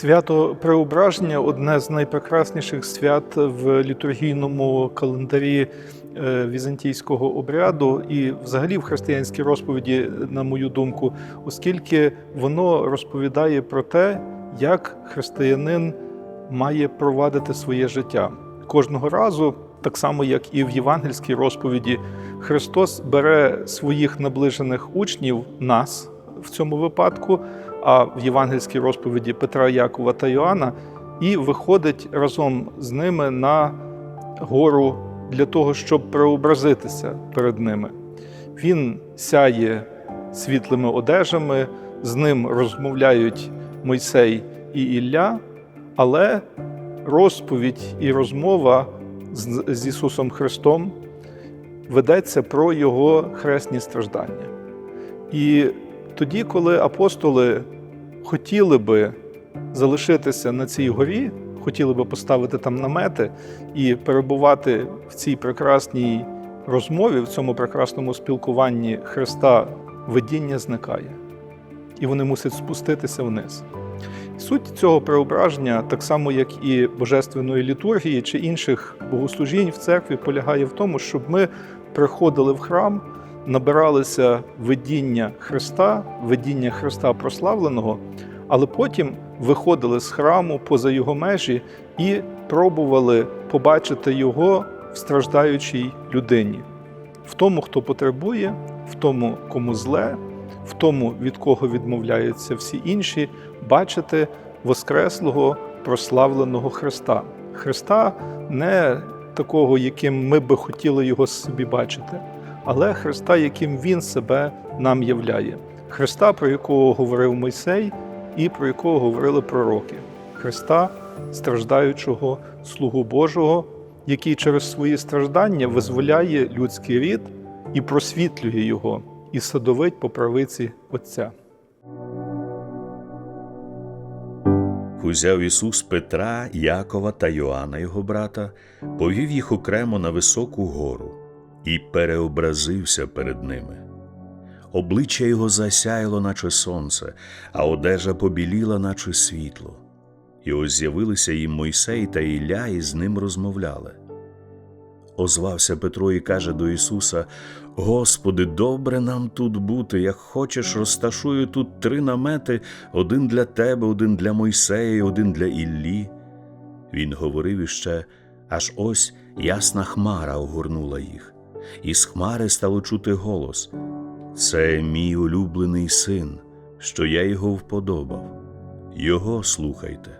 Свято Преображення одне з найпрекрасніших свят в літургійному календарі е, візантійського обряду і, взагалі, в християнській розповіді, на мою думку, оскільки воно розповідає про те, як християнин має провадити своє життя. Кожного разу, так само як і в євангельській розповіді, Христос бере своїх наближених учнів, нас в цьому випадку, а в євангельській розповіді Петра, Якова та Йоанна, і виходить разом з ними на гору для того, щоб преобразитися перед ними. Він сяє світлими одежами, з ним розмовляють Мойсей і Ілля, але розповідь і розмова з, Ісусом Христом ведеться про Його хресні страждання. І тоді, коли апостоли хотіли би залишитися на цій горі, хотіли би поставити там намети і перебувати в цій прекрасній розмові, в цьому прекрасному спілкуванні Христа, видіння зникає, і вони мусять спуститися вниз. Суть цього преображення, так само як і божественної літургії чи інших богослужінь в церкві, полягає в тому, щоб ми приходили в храм, набиралися видіння Христа, видіння Христа прославленого, але потім виходили з храму поза його межі і пробували побачити його в страждаючій людині, в тому, хто потребує, в тому, кому зле, в тому, від кого відмовляються всі інші, бачити Воскреслого прославленого Христа. Христа не такого, яким ми би хотіли його собі бачити, але Христа, яким Він себе нам являє. Христа, про якого говорив Мойсей, і про якого говорили пророки. Христа, страждаючого Слугу Божого, який через свої страждання визволяє людський рід і просвітлює його, і садовить по правиці Отця. Узяв Ісус Петра, Якова та Йоанна, його брата, повів їх окремо на високу гору і переобразився перед ними. Обличчя його засяяло, наче сонце, а одежа побіліла, наче світло. І ось з'явилися їм Мойсей та Ілля, і з ним розмовляли. Озвався Петро і каже до Ісуса: Господи, добре нам тут бути. Як хочеш, розташую тут три намети: один для тебе, один для Мойсея, і один для Іллі. Він говорив іще, аж ось ясна хмара огорнула їх, і з хмари стало чути голос: Це мій улюблений син, що я його вподобав. Його слухайте.